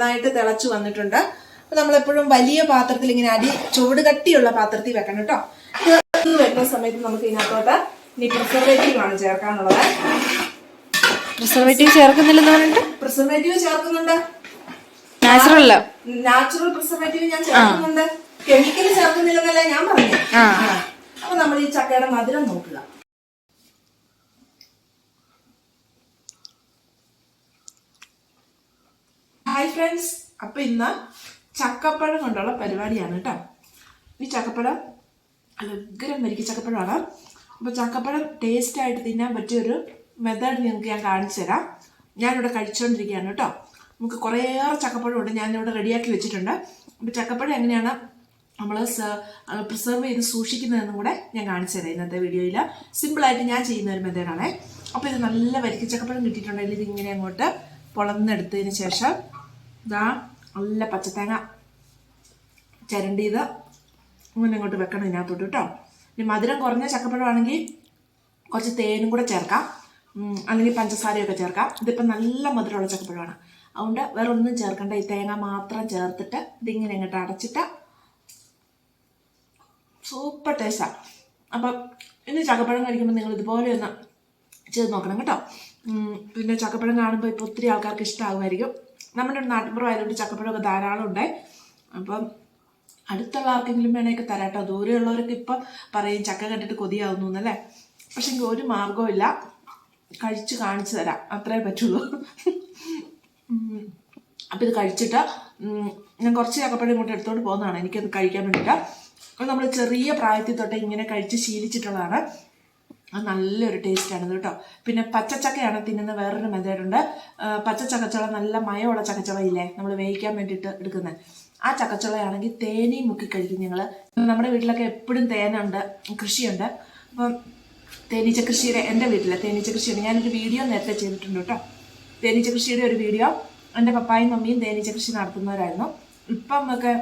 നന്നായിട്ട് തിളച്ചു വന്നിട്ടുണ്ട്. അപ്പൊ നമ്മളെപ്പോഴും വലിയ പാത്രത്തിൽ ഇങ്ങനെ അടി ചുവട് കട്ടിയുള്ള പാത്രത്തിൽ വെക്കണം കേട്ടോ. ഇത് വെക്കുന്ന സമയത്ത് നമുക്ക് ഇതിനകത്തോട്ട് ഇനി പ്രിസർവേറ്റീവ് ആണ് ചേർക്കാനുള്ളത്. പ്രിസർവേറ്റീവ് ചേർക്കുന്നില്ലെന്ന് പറഞ്ഞിട്ട്? പ്രിസർവേറ്റീവ് ചേർക്കുന്നുണ്ട്. നാച്ചുറൽ നാച്ചുറൽ പ്രിസർവേറ്റീവ് ഞാൻ ചേർക്കുന്നുണ്ട്. കെമിക്കൽ ചേർക്കുന്നില്ലെന്നല്ലേ ഞാൻ പറഞ്ഞു. അപ്പൊ നമ്മൾ ഈ ചക്കയുടെ മധുരം നോക്കുക. ഹായ് ഫ്രണ്ട്സ് അപ്പൊ ഇന്ന് ചക്കപ്പഴം കൊണ്ടുള്ള പരിപാടിയാണ് കേട്ടോ. ഈ ചക്കപ്പഴം ഉഗ്രം മരിക്കും ചക്കപ്പഴമാണ്. അപ്പോൾ ചക്കപ്പഴം ടേസ്റ്റായിട്ട് തിന്നാൻ പറ്റിയൊരു മെത്തേഡ് നിങ്ങൾക്ക് ഞാൻ കാണിച്ചു തരാം. ഞാനിവിടെ കഴിച്ചുകൊണ്ടിരിക്കുകയാണ് കേട്ടോ. നമുക്ക് കുറേയേറെ ചക്കപ്പഴം ഉണ്ട് ഞാനിവിടെ റെഡിയാക്കി വെച്ചിട്ടുണ്ട്. അപ്പോൾ ചക്കപ്പഴം എങ്ങനെയാണ് നമ്മൾ പ്രിസർവ് ചെയ്ത് സൂക്ഷിക്കുന്നതെന്നും കൂടെ ഞാൻ കാണിച്ചു തരാം ഇന്നത്തെ വീഡിയോയിൽ. സിമ്പിളായിട്ട് ഞാൻ ചെയ്യുന്ന ഒരു മെത്തേഡാണേ അപ്പോൾ ഇത് നല്ല വരിക്ക് ചക്കപ്പഴം കിട്ടിയിട്ടുണ്ടെങ്കിൽ ഇതിങ്ങനെ അങ്ങോട്ട് പൊളന്നെടുത്തതിന് ശേഷം ഇതാ നല്ല പച്ചത്തേങ്ങ ചിരണ്ടിയത്. ഇങ്ങനെ ഇങ്ങോട്ട് വെക്കണം ഇതിനകത്തോട്ട് കേട്ടോ. ഇനി മധുരം കുറഞ്ഞ ചക്കപ്പഴമാണെങ്കിൽ കുറച്ച് തേനും കൂടെ ചേർക്കാം. അല്ലെങ്കിൽ പഞ്ചസാരയൊക്കെ ചേർക്കാം. ഇതിപ്പോൾ നല്ല മധുരമുള്ള ചക്കപ്പഴമാണ്. അതുകൊണ്ട് വേറെ ഒന്നും ചേർക്കണ്ട. ഈ തേങ്ങ മാത്രം ചേർത്തിട്ട് ഇതിങ്ങനെ ഇങ്ങോട്ട് അടച്ചിട്ട് സൂപ്പർ ടേസ്റ്റാണ് അപ്പം ഇനി ചക്കപ്പഴം കഴിക്കുമ്പോൾ നിങ്ങൾ ഇതുപോലെ ഒന്ന് ചെയ്ത് നോക്കണം കേട്ടോ. പിന്നെ ചക്കപ്പഴം കാണുമ്പോൾ ഇപ്പോൾ ഒത്തിരി ആൾക്കാർക്ക് ഇഷ്ടമാകുമായിരിക്കും നമ്മുടെ നാട്ടിൻപുറം ആയതുകൊണ്ട് ചക്കപ്പഴമൊക്കെ ധാരാളം ഉണ്ട് അപ്പം അടുത്തുള്ള ആർക്കെങ്കിലും വേണമെങ്കിൽ തരാട്ടോ. ദൂരെയുള്ളവരൊക്കെ ഇപ്പം പറയും ചക്ക കണ്ടിട്ട് കൊതിയാവുന്നു എന്നല്ലേ? പക്ഷെ എനിക്ക് ഒരു മാർഗമില്ല കഴിച്ച് കാണിച്ചു തരാം. അത്രേ പറ്റുള്ളൂ. അപ്പം ഇത് കഴിച്ചിട്ട് ഞാൻ കുറച്ച് ചക്കപ്പഴം ഇങ്ങോട്ട് എടുത്തോണ്ട് പോകുന്നതാണ്. എനിക്കത് കഴിക്കാൻ വേണ്ടിയിട്ട്. അപ്പം നമ്മൾ ചെറിയ പ്രായത്തിൽ തൊട്ട് ഇങ്ങനെ കഴിച്ച് ശീലിച്ചിട്ടുള്ളതാണ്. അത് നല്ലൊരു ടേസ്റ്റാണ് കേട്ടോ. പിന്നെ പച്ചച്ചക്കയാണ് തിന്നുന്ന വേറൊരു മെത്തേഡുണ്ട് പച്ച ചക്കച്ചുള നല്ല മയമുള്ള ചക്കച്ചുള ഇല്ലേ നമ്മൾ വേവിക്കാൻ വേണ്ടിയിട്ട് എടുക്കുന്നത് ആ ചക്കച്ചുളയാണെങ്കിൽ തേനയും മുക്കി കഴിക്കും ഞങ്ങൾ നമ്മുടെ വീട്ടിലൊക്കെ എപ്പോഴും തേനുണ്ട് കൃഷിയുണ്ട്. അപ്പം തേനീച്ച കൃഷിയുടെ എന്റെ വീട്ടിലെ തേനീച്ച കൃഷിയുണ്ട്. ഞാനൊരു വീഡിയോ നേരത്തെ ചെയ്തിട്ടുണ്ട് കേട്ടോ. തേനീച്ച കൃഷിയുടെ ഒരു വീഡിയോ. എന്റെ പപ്പായും മമ്മിയും തേനീച്ച കൃഷി നടത്തുന്നവരായിരുന്നു. ഇപ്പം ഒക്കെ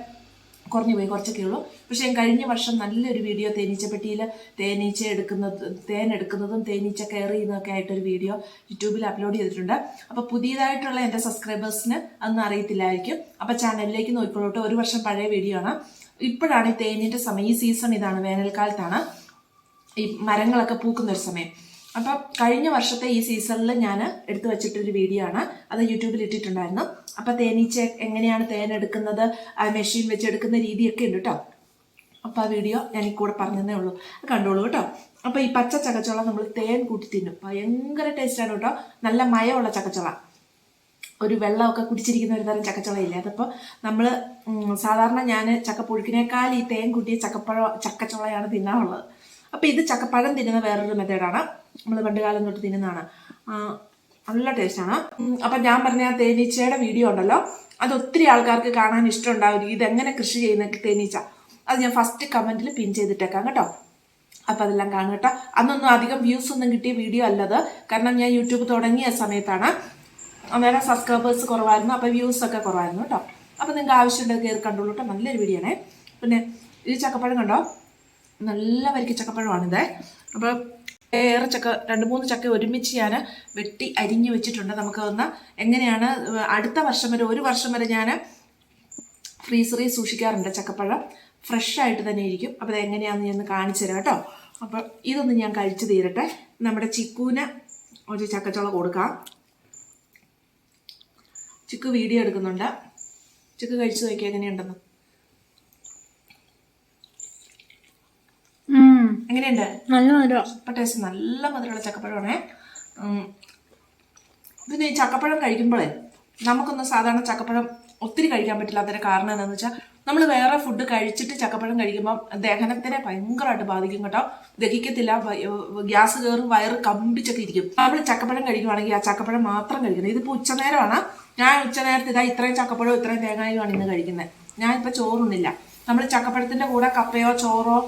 കുറഞ്ഞു പോയി കുറച്ചൊക്കെ ഉള്ളൂ. പക്ഷേ ഞാൻ കഴിഞ്ഞ വർഷം നല്ലൊരു വീഡിയോ തേനീച്ചപ്പെട്ടിയിൽ തേനീച്ച എടുക്കുന്നത് തേൻ എടുക്കുന്നതും തേനീച്ച കെയർ ചെയ്യുന്നതൊക്കെ ആയിട്ടൊരു വീഡിയോ യൂട്യൂബിൽ അപ്ലോഡ് ചെയ്തിട്ടുണ്ട്. അപ്പോൾ പുതിയതായിട്ടുള്ള എന്റെ സബ്സ്ക്രൈബേഴ്സിന് അതൊന്നും അറിയത്തില്ലായിരിക്കും. അപ്പോൾ ചാനലിലേക്ക് നോക്കിക്കോളൂട്ടോ. ഒരു വർഷം പഴയ വീഡിയോ ആണ്. ഇപ്പോഴാണ് ഈ തേനിന്റെ സമയം ഈ സീസൺ ഇതാണ് വേനൽക്കാലത്താണ്. ഈ മരങ്ങളൊക്കെ പൂക്കുന്ന ഒരു സമയം. അപ്പം കഴിഞ്ഞ വർഷത്തെ ഈ സീസണിൽ ഞാൻ എടുത്തു വെച്ചിട്ടൊരു വീഡിയോ ആണ്. അത് യൂട്യൂബിൽ ഇട്ടിട്ടുണ്ടായിരുന്നു. അപ്പോൾ തേനീച്ച എങ്ങനെയാണ് തേൻ എടുക്കുന്നത് ആ മെഷീൻ വെച്ച് എടുക്കുന്ന രീതിയൊക്കെ ഉണ്ട് കേട്ടോ അപ്പോൾ ആ വീഡിയോ ഞാൻ ഈ കൂടെ പറഞ്ഞതേ ഉള്ളൂ. കണ്ടോളൂ കേട്ടോ അപ്പോൾ ഈ പച്ച ചക്കച്ചുള നമ്മൾ തേൻ കൂട്ടി തിന്നും. ഭയങ്കര ടേസ്റ്റാണ് കേട്ടോ നല്ല മയമുള്ള ചക്കച്ചുള. ഒരു വെള്ളമൊക്കെ കുടിച്ചിരിക്കുന്ന ഒരു തരം ചക്കച്ചുളയില്ലേ? അതിപ്പോൾ നമ്മൾ സാധാരണ ഞാൻ ചക്കപ്പുഴുക്കിനേക്കാൾ ഈ തേൻ കൂട്ടിയ ചക്കപ്പഴ ചക്കച്ചുളയാണ് തിന്നാറുള്ളത്. അപ്പോൾ ഇത് ചക്കപ്പഴം തിന്നുന്ന വേറൊരു മെത്തേഡാണ് നമ്മൾ പണ്ട് കാലം തൊട്ട് തിന്നുന്നതാണ്. നല്ല ടേസ്റ്റാണ് അപ്പം ഞാൻ പറഞ്ഞ തേനീച്ചയുടെ വീഡിയോ ഉണ്ടല്ലോ? അത് ഒത്തിരി ആൾക്കാർക്ക് കാണാൻ ഇഷ്ടമുണ്ടാവും. ഇതെങ്ങനെ കൃഷി ചെയ്യുന്ന തേനീച്ച. അത് ഞാൻ ഫസ്റ്റ് കമന്റിൽ പിൻ ചെയ്തിട്ടേക്കാം കേട്ടോ. അപ്പം അതെല്ലാം കാണുക കേട്ടോ. അന്നൊന്നും അധികം വ്യൂസ് ഒന്നും കിട്ടിയ വീഡിയോ അല്ലത്. കാരണം ഞാൻ യൂട്യൂബ് തുടങ്ങിയ സമയത്താണ്. അന്നേരം സബ്സ്ക്രൈബേഴ്സ് കുറവായിരുന്നു. അപ്പോൾ വ്യൂസ് ഒക്കെ കുറവായിരുന്നു കേട്ടോ. അപ്പോൾ നിങ്ങൾക്ക് ആവശ്യമുണ്ടെങ്കിൽ കയറി കണ്ടോളൂ കേട്ടോ. നല്ലൊരു വീഡിയോ ആണേ. പിന്നെ ഈ ചക്കപ്പഴം കണ്ടോ? നല്ല വരിക്ക് ചക്കപ്പഴമാണിത്. അപ്പോൾ ഏറെ ചക്ക രണ്ട് മൂന്ന് ചക്ക ഒരുമിച്ച് ഞാൻ വെട്ടി അരിഞ്ഞു വെച്ചിട്ടുണ്ട്. നമുക്ക് ഒന്ന് എങ്ങനെയാണ് അടുത്ത വർഷം വരെ ഒരു വർഷം വരെ ഞാൻ ഫ്രീസറിൽ സൂക്ഷിക്കാറുണ്ട് ചക്കപ്പഴം. ഫ്രഷ് ആയിട്ട് തന്നെ ഇരിക്കും. അപ്പോൾ അത് ഞാൻ കാണിച്ചു തരാം കേട്ടോ. അപ്പം ഇതൊന്ന് ഞാൻ കഴിച്ചു തീരട്ടെ. നമ്മുടെ ചിക്കൂന് ഒരു ചക്കച്ചുള കൊടുക്കാം. ചിക്കു വീഡിയോ എടുക്കുന്നുണ്ട്. ചിക്കു കഴിച്ചു നോക്കിയാൽ എങ്ങനെയുണ്ടെന്ന്. എങ്ങനെയുണ്ട്? നല്ല മധുരം. Super taste. നല്ല മധുരമുള്ള ചക്കപ്പഴമാണേ. പിന്നെ ഈ ചക്കപ്പഴം കഴിക്കുമ്പോഴേ നമുക്കൊന്നും സാധാരണ ചക്കപ്പഴം ഒത്തിരി കഴിക്കാൻ പറ്റില്ല അതിന്റെ കാരണം എന്താണെന്ന് വെച്ചാൽ നമ്മൾ വേറെ ഫുഡ് കഴിച്ചിട്ട് ചക്കപ്പഴം കഴിക്കുമ്പോൾ ദഹനത്തിനെ ഭയങ്കരമായിട്ട് ബാധിക്കും കേട്ടോ. ദഹിക്കത്തില്ല ഗ്യാസ് കയറും വയറ് കമ്പിച്ചൊക്കെ ഇരിക്കും. നമ്മൾ ചക്കപ്പഴം കഴിക്കുവാണെങ്കിൽ ആ ചക്കപ്പഴം മാത്രം കഴിക്കണം. ഇതിപ്പോൾ ഉച്ചനേരമാണ് ഞാൻ ഉച്ചനേരത്ത് ഇതാ ഇത്രയും ചക്കപ്പഴവും ഇത്രയും തേങ്ങയുമാണ് ഇന്ന് കഴിക്കുന്നത് ഞാനിപ്പോൾ ചോറുന്നില്ല നമ്മൾ ചക്കപ്പഴത്തിന്റെ കൂടെ കപ്പയോ ചോറോ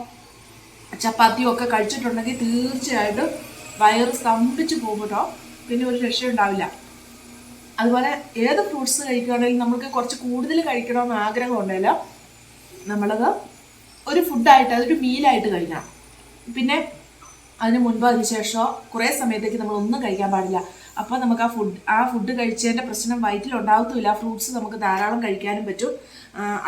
ചപ്പാത്തിയും ഒക്കെ കഴിച്ചിട്ടുണ്ടെങ്കിൽ തീർച്ചയായിട്ടും വയറ് സ്തംഭിച്ച് പോകും കേട്ടോ. പിന്നെ ഒരു രക്ഷയുണ്ടാവില്ല അതുപോലെ ഏത് ഫ്രൂട്ട്സ് കഴിക്കുകയാണെങ്കിലും നമുക്ക് കുറച്ച് കൂടുതൽ കഴിക്കണമെന്ന് ആഗ്രഹം ഉണ്ടെങ്കിൽ നമ്മളത് ഒരു ഫുഡായിട്ട് അതൊരു മീലായിട്ട് കഴിക്കണം. പിന്നെ അതിന് മുൻപോ അതിന് ശേഷമോ കുറേ സമയത്തേക്ക് നമ്മൾ ഒന്നും കഴിക്കാൻ പാടില്ല. അപ്പോൾ നമുക്ക് ആ ഫുഡ് ആ ഫുഡ് കഴിച്ചതിന്റെ പ്രശ്നം വയറ്റിൽ ഉണ്ടാകത്തുമില്ല ഫ്രൂട്ട്സ് നമുക്ക് ധാരാളം കഴിക്കാനും പറ്റും.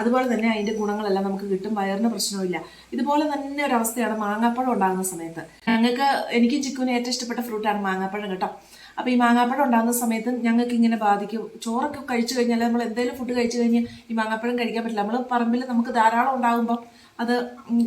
അതുപോലെ തന്നെ അതിന്റെ ഗുണങ്ങളെല്ലാം നമുക്ക് കിട്ടും. വയറിന് പ്രശ്നമില്ല ഇതുപോലെ തന്നെ ഒരു അവസ്ഥയാണ് മാങ്ങാപ്പഴം ഉണ്ടാകുന്ന സമയത്ത്. ഞങ്ങൾക്ക് എനിക്ക് ചിക്കുവിന് ഏറ്റവും ഇഷ്ടപ്പെട്ട ഫ്രൂട്ടാണ് മാങ്ങാപ്പഴം കേട്ടോ. അപ്പോൾ ഈ മാങ്ങാപ്പഴം ഉണ്ടാകുന്ന സമയത്ത് ഞങ്ങൾക്ക് ഇങ്ങനെ ബാധിക്കും. ചോറൊക്കെ കഴിച്ചു കഴിഞ്ഞാൽ നമ്മൾ എന്തെങ്കിലും ഫുഡ് കഴിച്ചു കഴിഞ്ഞാൽ ഈ മാങ്ങാപ്പഴം കഴിക്കാൻ പറ്റില്ല. നമ്മൾ പറമ്പിൽ നമുക്ക് ധാരാളം ഉണ്ടാകുമ്പോൾ അത്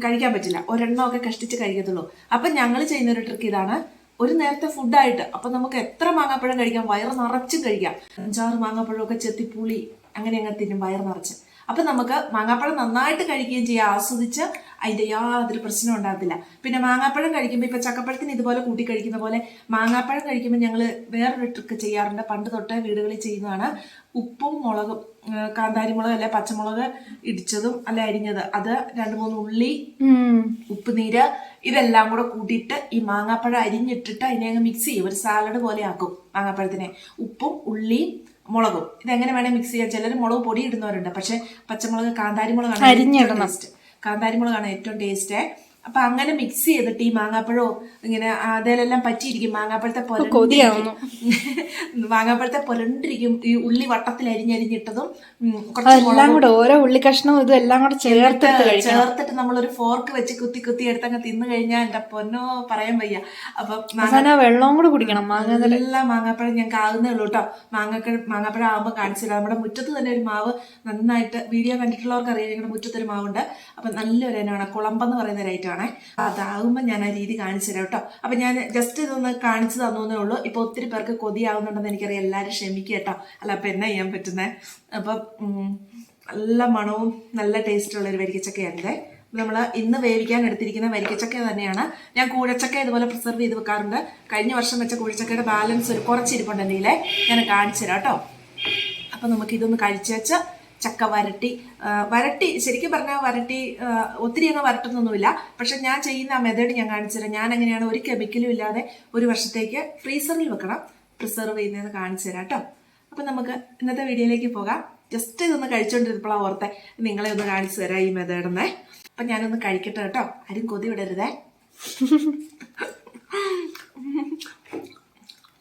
കഴിക്കാൻ പറ്റില്ല. ഒരെണ്ണമൊക്കെ കഷ്ടിച്ച് കഴിക്കത്തുള്ളൂ. അപ്പം ഞങ്ങൾ ചെയ്യുന്ന ഒരു ട്രിക്ക് ഇതാണ് ഒരു നേരത്തെ ഫുഡായിട്ട് അപ്പം നമുക്ക് എത്ര മാങ്ങാപ്പഴം കഴിക്കാം? വയറ് നിറച്ചും കഴിക്കാം. അഞ്ചാറ് മാങ്ങാപ്പഴമൊക്കെ ചെത്തിപ്പുളി അങ്ങനെ അങ്ങനെ തിന്നും വയറ് നിറച്ച്. അപ്പം നമുക്ക് മാങ്ങാപ്പഴം നന്നായിട്ട് കഴിക്കുകയും ചെയ്യാം. ആസ്വദിച്ച് അതിന്റെ യാതൊരു പ്രശ്നം ഉണ്ടാകത്തില്ല. പിന്നെ മാങ്ങാപ്പഴം കഴിക്കുമ്പോൾ ഇപ്പം ചക്കപ്പഴത്തിന് ഇതുപോലെ കൂട്ടി കഴിക്കുന്ന പോലെ മാങ്ങാപ്പഴം കഴിക്കുമ്പോൾ ഞങ്ങൾ വേറൊരു ട്രിക്ക് ചെയ്യാറുണ്ട്. പണ്ട് തൊട്ടേ വീടുകളിൽ ചെയ്യുന്നതാണ്. ഉപ്പും മുളകും കാന്താരിമുളക് കാന്താരി മുളക് അല്ലെ പച്ചമുളക് ഇടിച്ചതും അല്ലെ അരിഞ്ഞത്. അത് രണ്ട് മൂന്ന് ഉള്ളി ഉപ്പുനീര് ഇതെല്ലാം കൂടെ കൂട്ടിയിട്ട് ഈ മാങ്ങാപ്പഴം അരിഞ്ഞിട്ടിട്ട് അതിനെ അങ്ങ് മിക്സ് ചെയ്യും. ഒരു സാലഡ് പോലെ ആക്കും മാങ്ങാപ്പഴത്തിനെ. ഉപ്പും ഉള്ളിയും മുളകും. ഇതെങ്ങനെ വേണേൽ മിക്സ് ചെയ്യാം. ചിലർ മുളക് പൊടി ഇടുന്നവരുണ്ട്. പക്ഷെ പച്ചമുളക് കാന്താരി മുളകാണ് അരിഞ്ഞിടണം. കാന്താരി മുളകാണ് ഏറ്റവും ടേസ്റ്റ് അപ്പൊ അങ്ങനെ മിക്സ് ചെയ്തിട്ട് ഈ മാങ്ങാപ്പഴോ ഇങ്ങനെ അതിലെല്ലാം പറ്റിയിരിക്കും. മാങ്ങാപ്പഴത്തെ പൊലണ്ടിയാവുന്നു മാങ്ങാപ്പഴത്തെ പൊരണ്ടിരിക്കും. ഈ ഉള്ളി വട്ടത്തിൽ അരിഞ്ഞരിഞ്ഞിട്ടതും എല്ലാം കൂടെ ഓരോ ഉള്ളി കഷ്ണവും ഇതും എല്ലാം കൂടെ ചേർത്തിട്ട് നമ്മൾ ചേർത്തിട്ട് നമ്മളൊരു ഫോർക്ക് വെച്ച് കുത്തി കുത്തി എടുത്തങ്ങ് തിന്നു കഴിഞ്ഞാൽ എന്റെ പൊന്നോ പറയാൻ വയ്യ. അപ്പൊ വെള്ളവും കൂടെ കുടിക്കണം. മാങ്ങ എല്ലാം മാങ്ങാപ്പഴം ഞാൻ ആകുന്നേ ഉള്ളൂ കേട്ടോ മാങ്ങാക്ക മാങ്ങാപ്പഴം ആകുമ്പോൾ കാണിച്ചില്ല നമ്മുടെ മുറ്റത്ത് തന്നെ ഒരു മാവ് നന്നായിട്ട് വീഡിയോ കണ്ടിട്ടുള്ളവർക്ക് അറിയാം ഞങ്ങളുടെ മുറ്റത്തൊരു മാവുണ്ട്. അപ്പൊ നല്ലൊരു ഇനമാണ്. കുളമ്പെന്ന് പറയുന്ന ഒരു ഐറ്റമാണേ അതാകുമ്പോൾ ഞാൻ ആ രീതി കാണിച്ചു തരാം കേട്ടോ. അപ്പം ഞാൻ ജസ്റ്റ് ഇതൊന്ന് കാണിച്ചു തന്നേ ഉള്ളൂ. ഇപ്പോൾ ഒത്തിരി പേർക്ക് കൊതിയാവുന്നുണ്ടെന്ന് എനിക്കറിയാം. എല്ലാവരും ക്ഷമിക്കുക കേട്ടോ. അല്ല അപ്പം എന്നാ ചെയ്യാൻ പറ്റുന്നേ? അപ്പം നല്ല മണവും നല്ല ടേസ്റ്റുള്ള ഒരു വരിക്കച്ചക്കയുണ്ട് നമ്മൾ ഇന്ന് വേവിക്കാൻ എടുത്തിരിക്കുന്ന വരിക്കച്ചക്ക തന്നെയാണ്. ഞാൻ കൂഴച്ചക്ക ഇതുപോലെ പ്രിസർവ് ചെയ്ത് വെക്കാറുണ്ട്. കഴിഞ്ഞ വർഷം വെച്ച കൂഴച്ചക്കയുടെ ബാലൻസ് ഒരു കുറച്ചിരിപ്പുണ്ടെങ്കിൽ ഞാൻ കാണിച്ചു തരാം കേട്ടോ. അപ്പം നമുക്ക് ഇതൊന്ന് കഴിച്ചു വെച്ച ചക്ക വരട്ടി വരട്ടി ശരിക്കും പറഞ്ഞാൽ വരട്ടി ഒത്തിരി അങ്ങ് വരട്ടുന്നൊന്നുമില്ല. പക്ഷെ ഞാൻ ചെയ്യുന്ന ആ മെത്തേഡ് ഞാൻ കാണിച്ചു തരാം. ഞാൻ എങ്ങനെയാണ് ഒരു കെമിക്കലും ഇല്ലാതെ ഒരു വർഷത്തേക്ക് ഫ്രീസറിൽ വെക്കണം. പ്രിസർവ് ചെയ്യുന്നതെന്ന് കാണിച്ചു തരാം കേട്ടോ. അപ്പം നമുക്ക് ഇന്നത്തെ വീഡിയോയിലേക്ക് പോകാം. ജസ്റ്റ് ഇതൊന്ന് കഴിച്ചുകൊണ്ടിരുന്നപ്പോഴാണ് ഓർത്തെ. നിങ്ങളെ ഒന്ന് കാണിച്ചു തരാം ഈ മെത്തേഡെന്നേ അപ്പം ഞാനൊന്ന് കഴിക്കട്ടെ കേട്ടോ. ആരും കൊതി വിടരുതേ.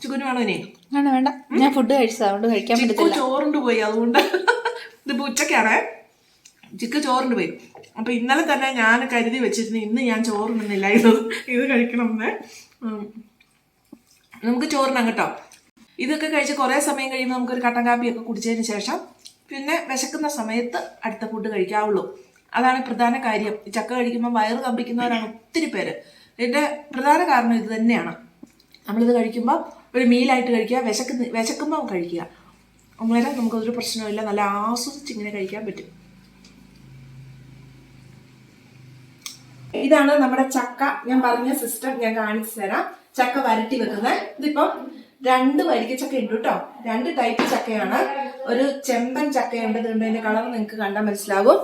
ചുക്കുന് വേണോ ഇനി? വേണ്ട വേണ്ട. ഞാൻ ഫുഡ് കഴിച്ചത്. അതുകൊണ്ട് കഴിക്കാൻ പറ്റില്ല പറ്റത്തില്ല. ചോറുണ്ട് പോയി അതുകൊണ്ട്. ഇതിപ്പോ ഉച്ചക്കാണ് ചിക്കൻ ചോറിന് പോയി അപ്പോൾ ഇന്നലെ തന്നെ ഞാൻ കരുതി വെച്ചിരുന്നു ഇന്ന് ഞാൻ ചോറ് ഇത് ഇത് കഴിക്കണമെന്ന്. നമുക്ക് ചോറിനാം കേട്ടോ ഇതൊക്കെ കഴിച്ച് കുറേ സമയം കഴിയുമ്പോൾ നമുക്കൊരു കട്ടൻ കാപ്പിയൊക്കെ കുടിച്ചതിന് ശേഷം പിന്നെ വിശക്കുന്ന സമയത്ത് അടുത്ത ഫുഡ് കഴിക്കാവുള്ളൂ. അതാണ് പ്രധാന കാര്യം. ചക്ക കഴിക്കുമ്പോൾ വയറ് കമ്പിക്കുന്നവരാണ് ഒത്തിരി പേര്. ഇതിന്റെ പ്രധാന കാരണം ഇത് തന്നെയാണ്. നമ്മളിത് കഴിക്കുമ്പോൾ ഒരു മീലായിട്ട് കഴിക്കുക വിശക്കുന്ന വിശക്കുമ്പോൾ കഴിക്കുക. അന്നേരം നമുക്കതൊരു പ്രശ്നമില്ല നല്ല ആസ്വദിച്ച് ഇങ്ങനെ കഴിക്കാൻ പറ്റും. ഇതാണ് നമ്മുടെ ചക്ക. ഞാൻ പറഞ്ഞ സിസ്റ്റം ഞാൻ കാണിച്ചു തരാം. ചക്ക വരട്ടി വെക്കുന്നത്. ഇതിപ്പം രണ്ട് വരിക്ക ചക്ക ഉണ്ട് കേട്ടോ രണ്ട് ടൈപ്പ് ചക്കയാണ്. ഒരു ചെമ്പൻ ചക്കയുണ്ട്. ഇതുണ്ട് അതിന്റെ കളർ നിങ്ങൾക്ക് കണ്ടാൽ മനസ്സിലാകും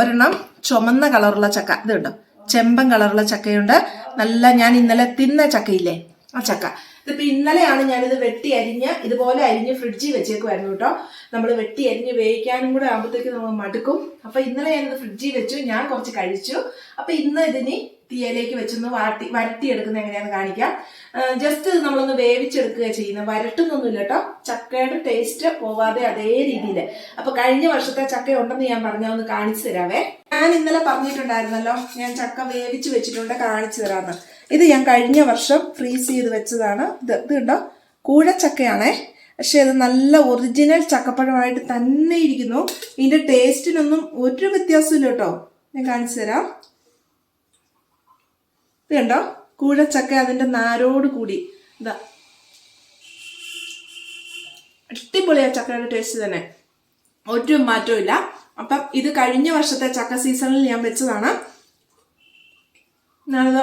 ഒരെണ്ണം ചുമന്ന കളറുള്ള ചക്ക. ഇത് കണ്ടോ? ചെമ്പൻ കളറുള്ള ചക്കയുണ്ട്. നല്ല ഞാൻ ഇന്നലെ തിന്ന ചക്കയില്ലേ? ആ ചക്ക. ഇതിപ്പോ ഇന്നലെയാണ് ഞാനിത് വെട്ടി അരിഞ്ഞ് ഇതുപോലെ അരിഞ്ഞ് ഫ്രിഡ്ജിൽ വെച്ചേക്കുമായിരുന്നു കേട്ടോ. നമ്മൾ വെട്ടി അരിഞ്ഞ് വേവിക്കാനും കൂടെ ആകുമ്പോഴത്തേക്ക് നമ്മൾ മടുക്കും. അപ്പോൾ ഇന്നലെ ഞാനിത് ഫ്രിഡ്ജിൽ വെച്ചു ഞാൻ കുറച്ച് കഴിച്ചു. അപ്പോൾ ഇന്ന് ഇതിന് തീയലേക്ക് വെച്ചൊന്ന് വരട്ടി എടുക്കുന്നത് എങ്ങനെയാണെന്ന് കാണിക്കാം. ജസ്റ്റ് നമ്മളൊന്ന് വേവിച്ചെടുക്കുക ചെയ്യുന്നത് വരട്ടുന്നൊന്നുമില്ല കേട്ടോ. ചക്കയുടെ ടേസ്റ്റ് പോവാതെ അതേ രീതിയിൽ അപ്പോൾ കഴിഞ്ഞ വർഷത്തെ ചക്ക ഉണ്ടെന്ന് ഞാൻ പറഞ്ഞാൽ ഒന്ന് കാണിച്ചു തരാവേ. ഞാൻ ഇന്നലെ പറഞ്ഞിട്ടുണ്ടായിരുന്നല്ലോ ഞാൻ ചക്ക വേവിച്ച് വെച്ചിട്ടുണ്ട് കാണിച്ചു തരാന്ന്. ഇത് ഞാൻ കഴിഞ്ഞ വർഷം ഫ്രീസ് ചെയ്ത് വെച്ചതാണ്. ഇത് ഇത് കണ്ടോ? കൂഴച്ചക്കയാണേ. പക്ഷേ അത് നല്ല ഒറിജിനൽ ചക്കപ്പഴമായിട്ട് തന്നെ ഇരിക്കുന്നു. ഇതിന്റെ ടേസ്റ്റിനൊന്നും ഒരു വ്യത്യാസമില്ല കേട്ടോ. ഞാൻ കാണിച്ചു തരാം. ഇത് കണ്ടോ? കൂഴച്ചക്ക അതിന്റെ നാരോട് കൂടി. ഇതാ. അടിപൊളിയാ ചക്കയുടെ ടേസ്റ്റ് തന്നെ. ഒരു മാറ്റവും ഇല്ല അപ്പം ഇത് കഴിഞ്ഞ വർഷത്തെ ചക്ക സീസണിൽ ഞാൻ വെച്ചതാണ്. ഞാനിത്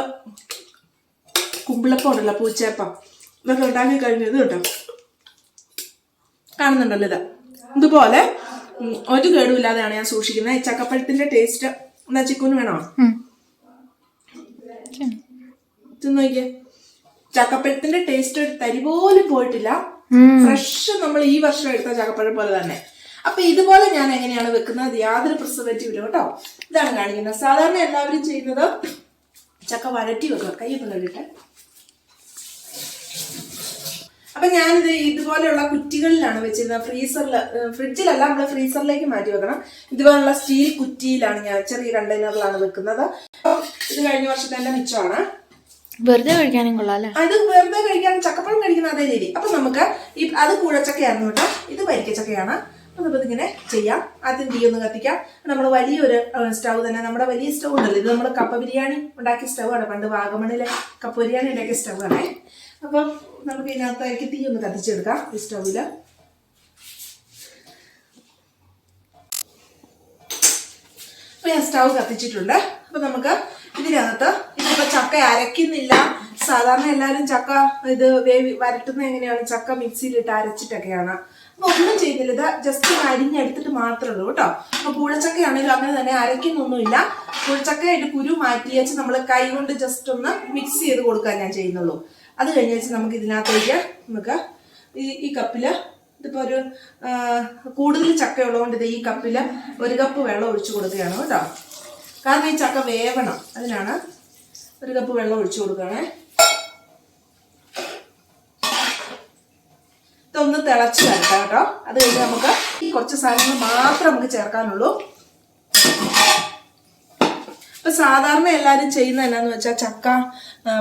കുമ്പിളപ്പം ഉണ്ടല്ലോ പൂച്ചയപ്പം. ഇതൊക്കെ ഉണ്ടാക്കി കഴിഞ്ഞത് കേട്ടോ കാണുന്നുണ്ടല്ലോ ഇത്. ഇതുപോലെ ഒരു കേടുമില്ലാതെയാണ് ഞാൻ സൂക്ഷിക്കുന്നത്. ഈ ചക്കപ്പഴത്തിന്റെ ടേസ്റ്റ് എന്താ ചിക്കുന് വേണോ. നോക്കിയേ. ചക്കപ്പഴത്തിന്റെ ടേസ്റ്റ് തരി പോലും പോയിട്ടില്ല. ഫ്രഷ് നമ്മൾ ഈ വർഷം എടുത്ത ചക്കപ്പഴം പോലെ തന്നെ. അപ്പൊ ഇതുപോലെ ഞാൻ എങ്ങനെയാണ് വെക്കുന്നത്? യാതൊരു പ്രിസർവേറ്റീവ് ഇല്ല കേട്ടോ. ഇതാണ് കാണിക്കുന്നത്. സാധാരണ എല്ലാവരും ചെയ്യുന്നത് ചക്ക വഴറ്റി വെക്കുക കൈയൊക്കെ കണ്ടിട്ട് അപ്പൊ ഞാനിത് ഇതുപോലെയുള്ള കുറ്റികളിലാണ് വെച്ചിരുന്നത്. ഫ്രീസറിൽ ഫ്രിഡ്ജിലല്ല നമ്മൾ ഫ്രീസറിലേക്ക് മാറ്റി വെക്കണം. ഇതുപോലുള്ള സ്റ്റീൽ കുറ്റിയിലാണ് ഞാൻ ചെറിയ കണ്ടെയ്നറിലാണ് വെക്കുന്നത്. അപ്പം ഇത് കഴിഞ്ഞ വർഷത്തെ മിച്ചമാണ്. വെറുതെ കഴിക്കാനും കൊള്ളാം അത് വെറുതെ കഴിക്കാൻ ചക്കപ്പഴം കഴിക്കുന്ന അതേ രീതി. അപ്പൊ നമുക്ക് ഈ അത് കൂഴച്ചക്കയായിരുന്നു കേട്ടോ. ഇത് വരിക്കച്ചക്കയാണ് അപ്പൊ ഇങ്ങനെ ചെയ്യാം. ആദ്യം തീ ഒന്ന് കത്തിക്കാം. നമ്മൾ വലിയൊരു സ്റ്റൗ തന്നെ. നമ്മുടെ വലിയ സ്റ്റൗ ഉണ്ടല്ലോ. ഇത് നമ്മൾ കപ്പ ബിരിയാണി ഉണ്ടാക്കിയ സ്റ്റൗ ആണ്. പണ്ട് വാഗമണിലെ കപ്പ ബിരിയാണി ഉണ്ടാക്കിയ സ്റ്റൗ ആണ്. അപ്പം നമുക്ക് ഇതിനകത്തേക്ക് തീ ഒന്ന് കത്തിച്ചെടുക്കാം ഈ സ്റ്റൗവിൽ അപ്പം ഞാൻ സ്റ്റൗ കത്തിച്ചിട്ടുണ്ട്. അപ്പം നമുക്ക് ഇതിനകത്ത് ഇതിപ്പോൾ ചക്ക അരയ്ക്കുന്നില്ല. സാധാരണ എല്ലാവരും ചക്ക ഇത് വേവി വരട്ടുന്ന എങ്ങനെയാണ്? ചക്ക മിക്സിയിലിട്ട് അരച്ചിട്ടൊക്കെയാണ്. അപ്പൊ ഒന്നും ചെയ്തില്ല. ഇത് ജസ്റ്റ് അരിഞ്ഞെടുത്തിട്ട് മാത്രമേ ഉള്ളൂ കേട്ടോ. അപ്പൊ പൂഴച്ചക്കയാണെങ്കിലും അങ്ങനെ തന്നെ അരയ്ക്കുന്നൊന്നുമില്ല. പൂളച്ചക്കയായിട്ട് കുരു മാറ്റി വെച്ച് നമ്മൾ കൈ കൊണ്ട് ജസ്റ്റ് ഒന്ന് മിക്സ് ചെയ്ത് കൊടുക്കാൻ ഞാൻ ചെയ്യുന്നുള്ളൂ. അത് കഴിഞ്ഞ് വെച്ച് നമുക്ക് ഇതിനകത്തേക്ക് നമുക്ക് ഈ ഈ കപ്പിൽ ഇതിപ്പോ ഒരു കൂടുതൽ ചക്ക ഉള്ളതുകൊണ്ട് ഇത് ഈ കപ്പിൽ ഒരു കപ്പ് വെള്ളം ഒഴിച്ചു കൊടുക്കുകയാണ് കേട്ടോ. കാരണം ഈ ചക്ക വേവണം. അതിനാണ് ഒരു കപ്പ് വെള്ളം ഒഴിച്ചു കൊടുക്കുകയാണേ ഇതൊന്ന് തിളച്ച് വരട്ടെ കേട്ടോ. അത് കഴിഞ്ഞ് നമുക്ക് കുറച്ച് സാധനങ്ങൾ മാത്രം നമുക്ക് ചേർക്കാനുള്ളൂ. ഇപ്പൊ സാധാരണ എല്ലാവരും ചെയ്യുന്ന എന്നാന്ന് വെച്ചാൽ ചക്ക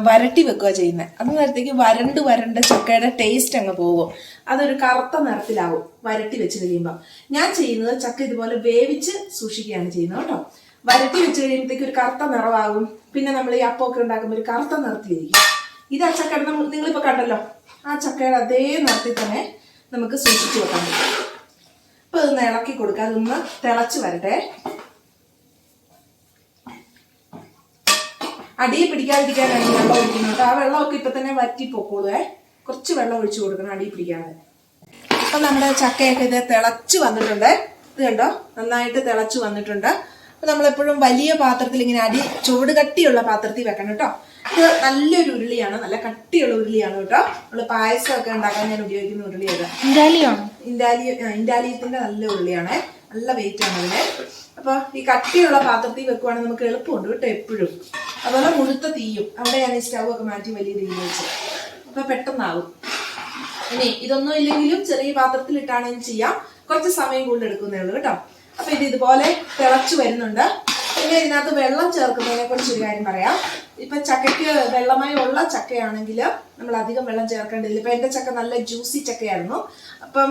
വരട്ടി വെക്കുക ചെയ്യുന്നത് അത് നേരത്തേക്ക് വരണ്ട് വരണ്ട് ചക്കയുടെ ടേസ്റ്റ് അങ്ങ് പോകും. അതൊരു കറുത്ത നിറത്തിലാവും വരട്ടി വെച്ച് കഴിയുമ്പോൾ ഞാൻ ചെയ്യുന്നത് ചക്ക ഇതുപോലെ വേവിച്ച് സൂക്ഷിക്കുകയാണ് ചെയ്യുന്നത് കേട്ടോ. വരട്ടി വെച്ച് കഴിയുമ്പോഴത്തേക്ക് ഒരു കറുത്ത നിറമാകും. പിന്നെ നമ്മൾ ഈ അപ്പമൊക്കെ ഉണ്ടാക്കുമ്പോൾ ഒരു കറുത്ത നിറത്തിലിരിക്കും. ഇത് ആ ചക്കയുടെ നിങ്ങളിപ്പോൾ കണ്ടല്ലോ? ആ ചക്കയുടെ അതേ നിറത്തിൽ തന്നെ നമുക്ക് സൂക്ഷിച്ചു വെക്കാൻ പറ്റും. അപ്പൊ ഇതൊന്ന് ഇളക്കി കൊടുക്കുക അതൊന്ന് തിളച്ച് വരട്ടെ. അടിയിൽ പിടിക്കാതിരിക്കാനാണ് വെള്ളം ഒഴിക്കുന്നത് ആ വെള്ളമൊക്കെ ഇപ്പൊ തന്നെ വറ്റി പൊക്കോളുവേ കുറച്ച് വെള്ളം ഒഴിച്ചു കൊടുക്കണം അടിയിൽ പിടിക്കാതെ. അപ്പൊ നമ്മുടെ ചക്കയൊക്കെ ഇത് തിളച്ച് വന്നിട്ടുണ്ട്. ഇത് കണ്ടോ? നന്നായിട്ട് തിളച്ച് വന്നിട്ടുണ്ട്. അപ്പൊ നമ്മളെപ്പോഴും വലിയ പാത്രത്തിൽ ഇങ്ങനെ അടി ചുവട് കട്ടിയുള്ള പാത്രത്തിൽ വെക്കണം കേട്ടോ. ഇത് നല്ലൊരു ഉരുളിയാണ് നല്ല കട്ടിയുള്ള ഉരുളിയാണ് കേട്ടോ. നമ്മൾ പായസമൊക്കെ ഉണ്ടാക്കാൻ ഞാൻ ഉപയോഗിക്കുന്ന ഉരുളിയത്. ഇൻഡാലിയാണോ ഇൻഡാലി ആ, നല്ല ഉരുളിയാണ്. നല്ല വെയിറ്റ് ആണ് അതിന്. അപ്പൊ ഈ കട്ടിയുള്ള പാത്രത്തിൽ വെക്കുവാണെങ്കിൽ നമുക്ക് എളുപ്പമുണ്ട് കേട്ടോ എപ്പോഴും. അതുപോലെ മുഴുത്ത തീയും. അവിടെ ഞാൻ ഈ സ്റ്റവ് ഒക്കെ മാറ്റി വലിയ രീതിയിൽ വെച്ച്. അപ്പൊ പെട്ടെന്നാവും. ഇനി ഇതൊന്നും ഇല്ലെങ്കിലും ചെറിയ പാത്രത്തിലിട്ടാണെങ്കിലും ചെയ്യാം. കുറച്ച് സമയം കൂടുതൽ എടുക്കുന്നേ ഉള്ളൂ കേട്ടോ. അപ്പൊ ഇത് ഇതുപോലെ തിളച്ചു വരുന്നുണ്ട്. പിന്നെ ഇതിനകത്ത് വെള്ളം ചേർക്കുന്നതിനെ കുറിച്ച് ഒരു കാര്യം പറയാം. ഇപ്പൊ ചക്കയ്ക്ക് വെള്ളമായി ഉള്ള ചക്കയാണെങ്കിൽ നമ്മൾ അധികം വെള്ളം ചേർക്കേണ്ടതില്ല. ഇപ്പൊ എന്റെ ചക്ക നല്ല ജ്യൂസി ചക്കയായിരുന്നു. അപ്പം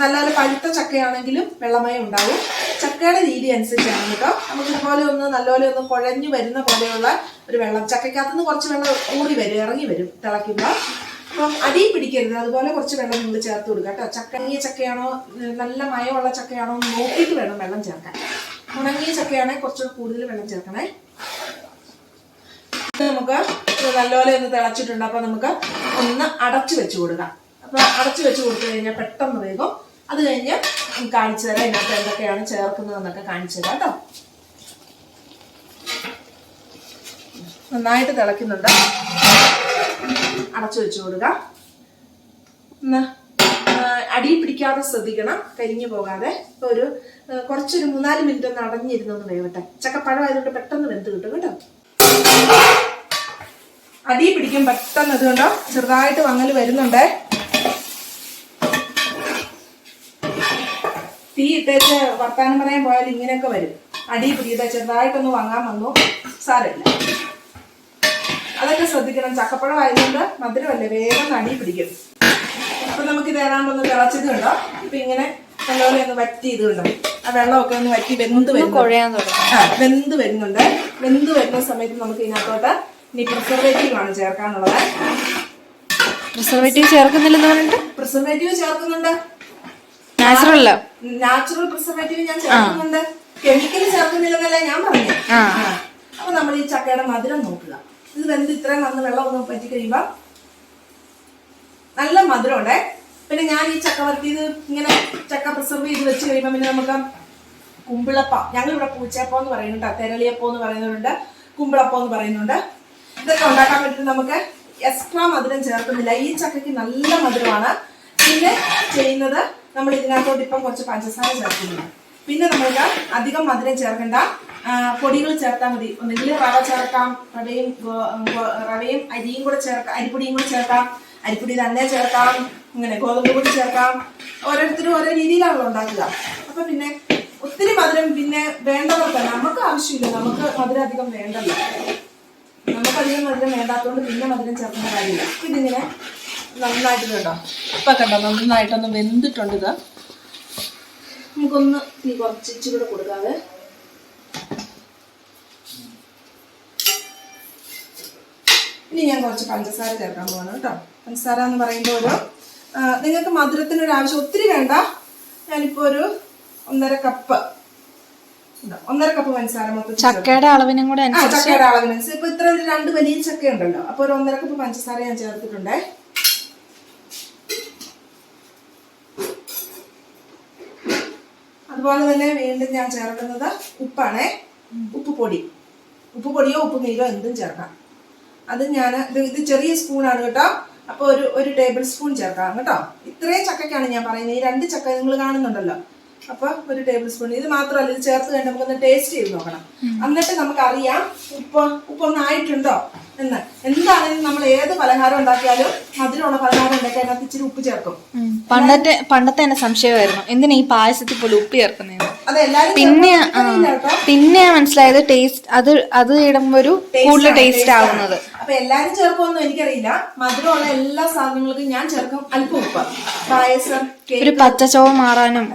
നല്ല നല്ല പഴുത്ത ചക്കയാണെങ്കിലും വെള്ളമായി ഉണ്ടാവും. ചക്കയുടെ രീതി അനുസരിച്ചാണ് കേട്ടോ. നമുക്ക് ഇതുപോലെ ഒന്ന് നല്ലപോലെ ഒന്ന് കുഴഞ്ഞു വരുന്ന പോലെയുള്ള ഒരു വെള്ളം. ചക്കയ്ക്കകത്തുനിന്ന് കുറച്ച് വെള്ളം ഊറി വരും ഇറങ്ങി വരും തിളയ്ക്കുമ്പോൾ. അപ്പം അടി പിടിക്കരുത്. അതുപോലെ കുറച്ച് വെള്ളം നിങ്ങൾ ചേർത്ത് കൊടുക്കുക കേട്ടോ. ചക്ക ചക്കയാണോ നല്ല മയമുള്ള ചക്കയാണോ നോക്കിയിട്ട് വേണം വെള്ളം ചേർക്കാൻ. ഉണങ്ങിയ ചക്കയാണെങ്കിൽ കുറച്ചുകൂടെ കൂടുതൽ വെള്ളം ചേർക്കണേ. ഇത് നമുക്ക് നല്ലപോലെ ഒന്ന് തിളച്ചിട്ടുണ്ട്. അപ്പൊ നമുക്ക് ഒന്ന് അടച്ചു വെച്ച് കൊടുക്കാം. അപ്പൊ അടച്ചു വെച്ച് കൊടുത്തു കഴിഞ്ഞാൽ പെട്ടെന്ന് വേഗം അത് കഴിഞ്ഞ് കാണിച്ചു തരാം ഇതിനകത്ത് എന്തൊക്കെയാണ് ചേർക്കുന്നതെന്നൊക്കെ കാണിച്ചു തരാം കേട്ടോ. നന്നായിട്ട് തിളയ്ക്കുന്നുണ്ട്. അടച്ചു വെച്ചു കൊടുക്കുക ഒന്ന് അടി പിടിക്കാതെ ശ്രദ്ധിക്കണം കരിഞ്ഞു പോകാതെ. ഇപ്പൊ ഒരു കുറച്ചൊരു മൂന്നാൽ മിനിറ്റ് ഒന്ന് അടഞ്ഞിരുന്നൊന്ന് വേവട്ടെ. ചക്കപ്പഴം ആയതുകൊണ്ട് പെട്ടെന്ന് വെന്ത് കിട്ടും കേട്ടോ. അടിയിൽ പിടിക്കും പെട്ടെന്ന് അതുകൊണ്ടോ ചെറുതായിട്ട് വങ്ങൽ വരുന്നുണ്ട്. തീ ഇട്ടേച്ച് വർത്താനം പറയാൻ പോയാൽ ഇങ്ങനെയൊക്കെ വരും. അടിയിൽ പിടിയിട്ട് ചെറുതായിട്ടൊന്ന് വാങ്ങാൻ വന്നു. സാരമില്ല. അതൊക്കെ ശ്രദ്ധിക്കണം. ചക്കപ്പഴം ആയതുകൊണ്ട് മധുരമല്ലേ? വേഗം നടി പിടിക്കും. അപ്പൊ നമുക്ക് ഇത് ഏതാണ്ട് ഒന്ന് തിളച്ചത് കണ്ടോ? ഇപ്പൊ ഇങ്ങനെ നല്ലപോലെ ഒന്ന് വറ്റി ഇത് കണ്ടോ? ആ വെള്ളമൊക്കെ ഒന്ന് വറ്റി വെന്ത് വരുന്നു ആ വെന്ത് വരുന്നുണ്ട്. വെന്ത് വരുന്ന സമയത്ത് നമുക്ക് ഇതിനകത്തോട്ട് ഇനി പ്രിസർവേറ്റീവ് ആണ് ചേർക്കാനുള്ളത്. പ്രിസർവേറ്റീവ് ചേർക്കുന്നില്ലെന്ന് പറഞ്ഞിട്ട്? പ്രിസർവേറ്റീവ് ചേർക്കുന്നുണ്ട്. നാച്ചുറൽ നാച്ചുറൽ പ്രിസർവേറ്റീവ് ഞാൻ ചേർക്കുന്നുണ്ട്. കെമിക്കൽ ചേർക്കുന്നില്ലെന്നല്ല ഞാൻ പറഞ്ഞു. അപ്പൊ നമ്മൾ ഈ ചക്കയുടെ മധുരം നോക്കുക. ഇത് വെന്ത് ഇത്രയും വന്ന് വെള്ളം ഒന്ന് പറ്റി കഴിയുമ്പോൾ നല്ല മധുരമുണ്ടേ. പിന്നെ ഞാൻ ഈ ചക്ക ഇങ്ങനെ ചക്ക പ്രിസർവ് ചെയ്ത് വെച്ച് കഴിയുമ്പോൾ പിന്നെ നമുക്ക് കുമ്പിളപ്പ. ഞങ്ങൾ ഇവിടെ പൂച്ചയപ്പം എന്ന് പറയുന്നുണ്ട് തെരളിയപ്പം എന്ന് പറയുന്നുണ്ട് കുമ്പിളപ്പം എന്ന് പറയുന്നുണ്ട്. ഇതൊക്കെ ഉണ്ടാക്കാൻ വേണ്ടിയിട്ട് നമുക്ക് എക്സ്ട്രാ മധുരം ചേർക്കുന്നില്ല. ഈ ചക്കയ്ക്ക് നല്ല മധുരമാണ്. പിന്നെ ചെയ്യുന്നത് നമ്മൾ ഇതിനകത്തോട്ട് ഇപ്പം കുറച്ച് പഞ്ചസാര ചേർക്കുന്നുണ്ട്. പിന്നെ നമ്മൾക്ക് അധികം മധുരം ചേർക്കേണ്ട. പൊടികൾ ചേർത്താൽ മതി. ഒന്നെങ്കിൽ റവ ചേർക്കാം റവയും റവയും അരിയും കൂടെ ചേർക്കാം അരിപ്പൊടിയും കൂടെ ചേർക്കാം അരിപ്പൊടി തന്നെ ചേർക്കാം ഇങ്ങനെ ഗോതമ്പ് പൊടി ചേർക്കാം. ഓരോരുത്തരും ഓരോ രീതിയിലാണല്ലോ ഉണ്ടാക്കുക. അപ്പൊ പിന്നെ ഒത്തിരി മധുരം പിന്നെ വേണ്ടവർക്ക് നമുക്ക് ആവശ്യമില്ല. നമുക്ക് മധുരം അധികം വേണ്ടല്ലോ. നമുക്കധികം മധുരം വേണ്ടാത്തതുകൊണ്ട് പിന്നെ മധുരം ചേർക്കുന്ന കാര്യമില്ല. ഇതിങ്ങനെ നന്നായിട്ട് കേട്ടോ. ഇപ്പൊ കണ്ടോ നന്നായിട്ടൊന്ന് വെന്തിട്ടുണ്ട് ഇത്. നമുക്കൊന്ന് തീ കുറച്ച് ഇച്ചിരി കൂടെ കൊടുക്കാതെ ഇനി ഞാൻ കുറച്ച് പഞ്ചസാര ചേർക്കാൻ പോവാണ് കേട്ടോ. പഞ്ചസാര എന്ന് പറയുമ്പോൾ ഒരു നിങ്ങൾക്ക് മധുരത്തിന് ഒരു ആവശ്യം ഒത്തിരി വേണ്ട. ഞാനിപ്പോൾ ഒരു ഒന്നര കപ്പ്. ഒന്നര കപ്പ് പഞ്ചസാര മൊത്തം. ചക്കയുടെ അളവിനും കൂടെ ചക്കയുടെ അളവിനനുസരിച്ച്. ഇപ്പൊ ഇത്ര ഒരു രണ്ട് വലിയ ചക്ക ഉണ്ടല്ലോ അപ്പൊ ഒരു ഒന്നര കപ്പ് പഞ്ചസാര ഞാൻ ചേർത്തിട്ടുണ്ടേ. അതുപോലെ തന്നെ വീണ്ടും ഞാൻ ചേർക്കുന്നത് ഉപ്പാണേ. ഉപ്പ് പൊടി. ഉപ്പ് പൊടിയോ ഉപ്പ് നീരോ എന്തും ചേർക്കാം. അത് ഞാൻ ഇത് ഇത് ചെറിയ സ്പൂണാണ് കേട്ടോ. അപ്പോൾ ഒരു ഒരു ടേബിൾ സ്പൂൺ ചേർക്കാം കേട്ടോ. ഇത്രയും ചക്കയ്ക്കാണ് ഞാൻ പറയുന്നത്. ഈ രണ്ട് ചക്ക നിങ്ങൾ കാണുന്നുണ്ടല്ലോ. അപ്പൊ ഒരു ടേബിൾ സ്പൂൺ ഇത് മാത്രമല്ല ഇത് ചേർത്ത് കഴിഞ്ഞ് നമുക്കൊന്ന് ടേസ്റ്റ് ചെയ്ത് നോക്കണം. എന്നിട്ട് നമുക്കറിയാം ഉപ്പ് ഉപ്പൊന്നും ആയിട്ടുണ്ടോ എന്ന്. എന്താണെങ്കിലും നമ്മൾ ഏത് പലഹാരം ഉണ്ടാക്കിയാലും മധുരമുള്ള പലഹാരം ഉണ്ടാക്കി അതിനകത്ത് ഇച്ചിരി ഉപ്പ് ചേർക്കും. പണ്ടത്തെ പണ്ടത്തെ തന്നെ സംശയമായിരുന്നു. എന്തിനാ ഈ പായസത്തിൽ പോലും ഉപ്പ് ചേർക്കുന്നത് പിന്നെ പിന്നെ മനസ്സിലായത് ടേസ്റ്റ് അത് അത് ഇടുമ്പോ ഒരു കൂടുതൽ ടേസ്റ്റ് ആവുന്നത്. അപ്പൊ എല്ലാരും ചേർക്കുമെന്നും എനിക്കറിയില്ല. മധുരമുള്ള എല്ലാ സാധനങ്ങൾക്കും ഞാൻ ചേർക്കും അല്പം ഉപ്പ്. പായസം ഒരു പച്ചച്ചോവ മാറാനും.